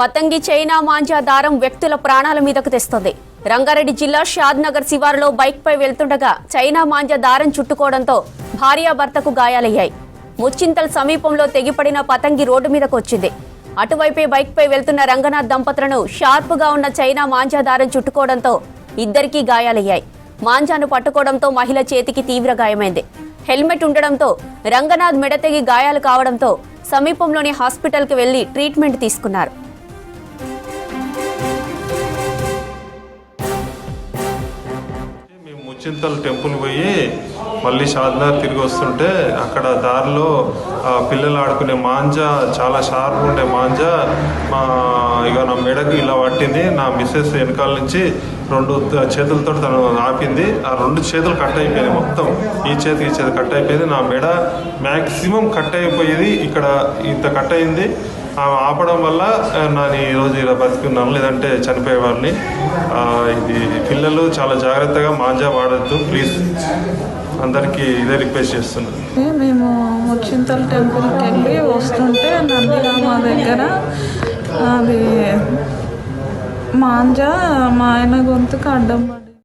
పతంగి China manja దారం వ్యక్తుల ప్రాణాల మీదకు తెస్తుంది. రంగారెడ్డి జిల్లా షాద్ నగర్ శివారులో బైక్ పై వెళ్తుండగా చైనా మాంజా దారం చుట్టుకోవడంతో భార్యాభర్తకు గాయాలయ్యాయి. ముచ్చింతల్ సమీపంలో తెగిపడిన పతంగి రోడ్డు మీదకు వచ్చింది. అటువైపే బైక్ పై వెళ్తున్న రంగనాథ్ దంపతులను షార్ప్గా ఉన్న చైనా మాంజా దారం చుట్టుకోవడంతో ఇద్దరికీ గాయాలయ్యాయి. మాంజాను పట్టుకోవడంతో మహిళ చేతికి తీవ్ర గాయమైంది. హెల్మెట్ ఉండడంతో రంగనాథ్ మెడతెగి గాయాలు కావడంతో సమీపంలోని హాస్పిటల్కి వెళ్ళి ట్రీట్మెంట్ తీసుకున్నారు. ముచ్చింతల్ టెంపుల్ పోయి మళ్ళీ షాద్నార్ తిరిగి వస్తుంటే అక్కడ దారిలో పిల్లలు ఆడుకునే మాంజా చాలా షార్ప్ ఉండే మాంజా మా ఇక నా మెడకు ఇలా పట్టింది. నా మిస్సెస్ వెనకాల నుంచి రెండు చేతులతో తను ఆపింది. ఆ రెండు చేతులు కట్ అయిపోయింది మొత్తం. ఈ చేతికి ఈ చేతి కట్ అయిపోయింది. నా మెడ మ్యాక్సిమం కట్ అయిపోయేది ఇక్కడ ఇంత కట్ అయింది. ఆమె ఆపడం వల్ల నేను ఈరోజు ఇలా బతుకున్నాను లేదంటే చనిపోయేవాడిని. ఇది పిల్లలు చాలా జాగ్రత్తగా మాంజా వాడద్దు ప్లీజ్. అందరికీ ఇదే రిక్వెస్ట్ చేస్తున్నాను మేము ముచ్చింతల టెంపుల్కి వెళ్ళి వస్తుంటే నందిగామ దగ్గర అది మాంజా మా ఆయన గొంతుకు అడ్డం